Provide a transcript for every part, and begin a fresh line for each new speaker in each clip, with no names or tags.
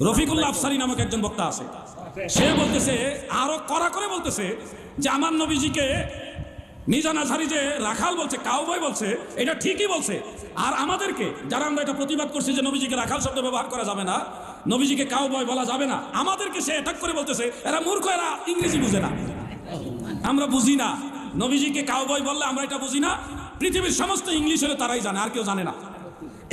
রফিকুল্লাহ আফসারি নামক একজন বক্তা আছে। সে বলতেছে, আরও কড়া করে বলতেছে যে আমার নবীজিকে মিজান আজহারি যে রাখাল বলছে, কাউবয় বলছে, এটা ঠিকই বলছে। আর আমাদেরকে, যারা আমরা এটা প্রতিবাদ করছি যে নবীজিকে রাখাল শব্দ ব্যবহার করা যাবে না, নবীজিকে কাউবয় বলা যাবে না, আমাদেরকে সে অ্যাটাক করে বলতেছে, এরা মূর্খ, এরা ইংরেজি বুঝে না। আমরা বুঝি না। নবীজিকে কাউবয় বললে আমরা এটা বুঝি না। পৃথিবীর সমস্ত ইংলিশ হলে তারাই জানে, আর কেউ জানে না।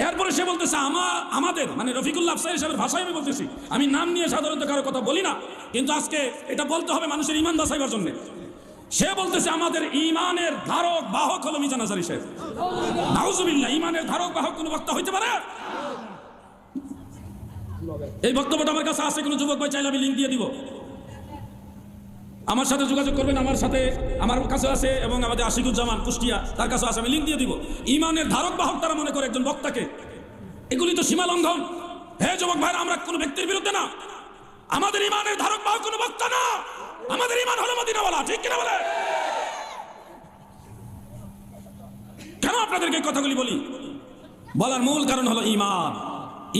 এরপরে সে বলতেছে আমার আমাদের মানে রফিকুল্লাহ আফসার হিসাবের ভাষায় আমি বলতেছি, আমি নাম নিয়ে সাধারণত কারও কথা বলি না, কিন্তু আজকে এটা বলতে হবে মানুষের ইমান বাঁচাইবার জন্য। সে বলতেছে, আমাদের ইমানের ধারক বাহক হলো মিজান আজারি সাহেব। ইমানের ধারক বাহক কোনো বক্তা হইতে পারে? এই বক্তব্যটা আমার কাছে আছে, কোনো যুবক ভাই চাইলে আমি লিঙ্ক দিয়ে দিব। আমার সাথে যোগাযোগ করবেন, আমার সাথে আমার কাছে আছে এবং আমাদের আশিকুজ্জামান কুষ্টিয়া, তার কাছে আছে, আমি লিঙ্ক দিয়ে দিব। ইমানের ধারক বাহক তারা মনে করে একজন বক্তাকে। এগুলি তো সীমা লঙ্ঘন। হে যুবক ভাইরা, আমরা কোনো ব্যক্তির বিরুদ্ধে না। আমাদের ইমানের ধারক বাহক কোনো বক্তা না। আমাদের ইমান হলো বলা ঠিক কিনা বলে? কেন আপনাদেরকে কথাগুলি বলি? বলার মূল কারণ হলো ইমান।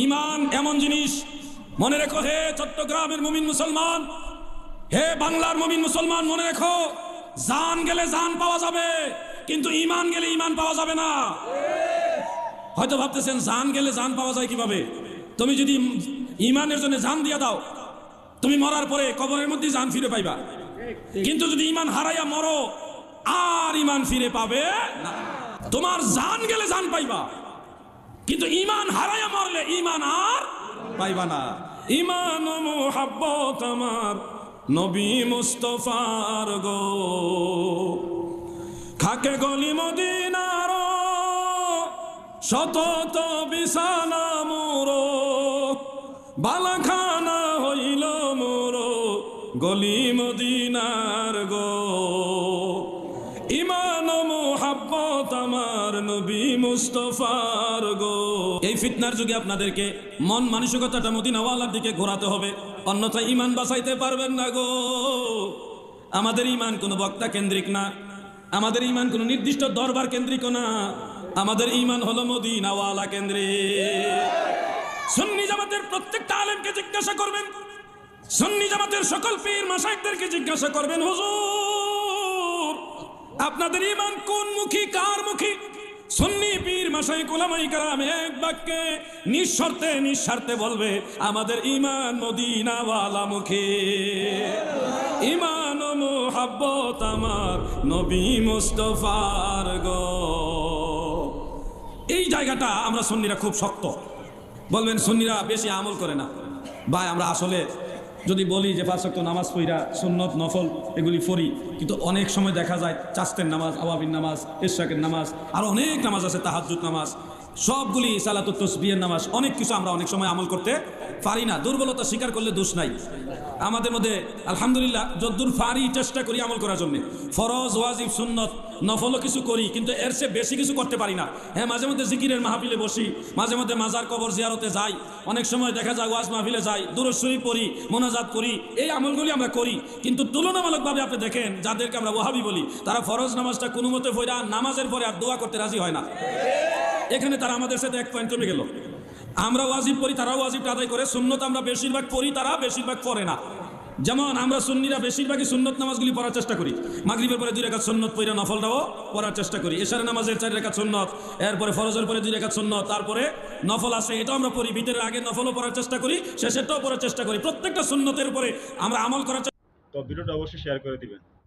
ইমান এমন জিনিস, মনে রেখো, হে চট্টগ্রামের মুমিন মুসলমান হে বাংলার মুমিন মুসলমান, মনে রেখো, জান গেলে জান পাওয়া যাবে, কিন্তু ইমান গেলে ইমান পাওয়া যাবে না। হয়তো ভাবতেছেন, জান গেলে জান পাওয়া যায় কীভাবে? তুমি যদি ইমানের জন্য জান দিয়ে দাও, তুমি মরার পরে কবরের মধ্যে জান ফিরে পাইবা। কিন্তু যদি ইমান হারাইয়া মরো, আর ইমান ফিরে পাবে তোমার জান গেলে জান পাইবা, কিন্তু ইমান হারাইয়া মরলে ইমান আর পাইবা না। ইমান মোহাব্বত আমার। নবী মুস্তফার গো। খাকে গলি মদিনার শতত বিশানা মোর। বালাখানা হইল মোর গলি মদিনার গো। ইমান নবী মুস্তফার গো। এই ফিতনার যুগে আপনাদেরকে মন মানসিকতাটা মদিনাওয়ালার দিকে ঘোরাতে হবে, অন্যথায় ইমান বাঁচাইতে পারবেন না গো। আমাদের ইমান কোনো বক্তা কেন্দ্রিক না, আমাদের ইমান কোনো নির্দিষ্ট দরবার কেন্দ্রিক না, আমাদের ইমান হলো মদিনাওয়ালা কেন্দ্রিক। সুন্নি জামাতের প্রত্যেকটা আলেমকে জিজ্ঞাসা করবেন, সুন্নি জামাতের সকল পীর মাসাইকদেরকে জিজ্ঞাসা করবেন, হুজুর, আপনাদের ইমান কোন মুখী, কার মুখী? সুন্নি পীর মাসাই কোলামাই কারাম এক বাক্যে নিঃশর্তে নিঃস্বার্থে বলবে, আমাদের ইমান মদিনাওয়ালা মুখে। ইমান মোহাব্বত আমার নবী মুস্তফার গো। এই জায়গাটা আমরা সুন্নিরা খুব শক্ত। বলবেন, সুন্নিরা বেশি আমল করে না। ভাই, আমরা আসলে যদি বলি যে পাঁচ ওয়াক্ত নামাজ পইরা সুন্নত, নফল, এগুলি ফরি কিন্তু অনেক সময় দেখা যায় চাস্তের নামাজ আওয়াবিন নামাজ ইশাকের নামাজ, আর অনেক নামাজ আছে তাহাজুদ নামাজ। সবগুলি সালাতুত তসবিহের নামাজ, অনেক কিছু আমরা অনেক সময় আমল করতে পারি না। দুর্বলতা স্বীকার করলে দোষ নাই। আমাদের মধ্যে আলহামদুলিল্লাহ যদ্দূর ফারি চেষ্টা করি আমল করার জন্য। ফরজ, ওয়াজিব, সুন্নত, নফলও কিছু করি, কিন্তু এর চেয়ে বেশি কিছু করতে পারি না। হ্যাঁ মাঝে মধ্যে জিকিরের মাহফিলে বসি, মাঝে মধ্যে মাজার কবর জিয়ারতে যাই। অনেক সময় দেখা যায় ওয়াজ মাহফিলে যাই দূরস্বরী পড়ি, মোনাজাত করি, এই আমলগুলি আমরা করি। কিন্তু তুলনামূলকভাবে আপনি দেখেন, যাদেরকে আমরা ওহাবি বলি, তারা ফরজ নামাজটা কোনো মতে ফইরা নামাজের পরে আর দোয়া করতে রাজি হয় না। এখানে তারা আমাদের সাথে এক পয়েন্ট কমে গেল। আমরা ওয়াজিব করি, তারাও ওয়াজিবটা আদায় করে। সুন্নত আমরা বেশিরভাগ পড়ি তারা বেশিরভাগ পড়ে না। যেমন আমরা সুন্নিরা বেশিরভাগই সুন্নত নামাজগুলি পড়ার চেষ্টা করি। মাগরিবের পরে দুই রেখা সুন্নত পড়া নফলটাও পড়ার চেষ্টা করি। এশারে নামাজের চার রেখা সুন্নত, এরপরে ফরজের পরে দুই রেখা সুন্নত, তারপরে নফল আসে এটাও আমরা পড়ি। ভিতরের আগে নফলও পড়ার চেষ্টা করি, শেষেরটাও পড়ার চেষ্টা করি। প্রত্যেকটা সুন্নতের উপরে আমরা আমল করার চেষ্টা
তো ভিডিওটা অবশ্যই শেয়ার করে দিবেন।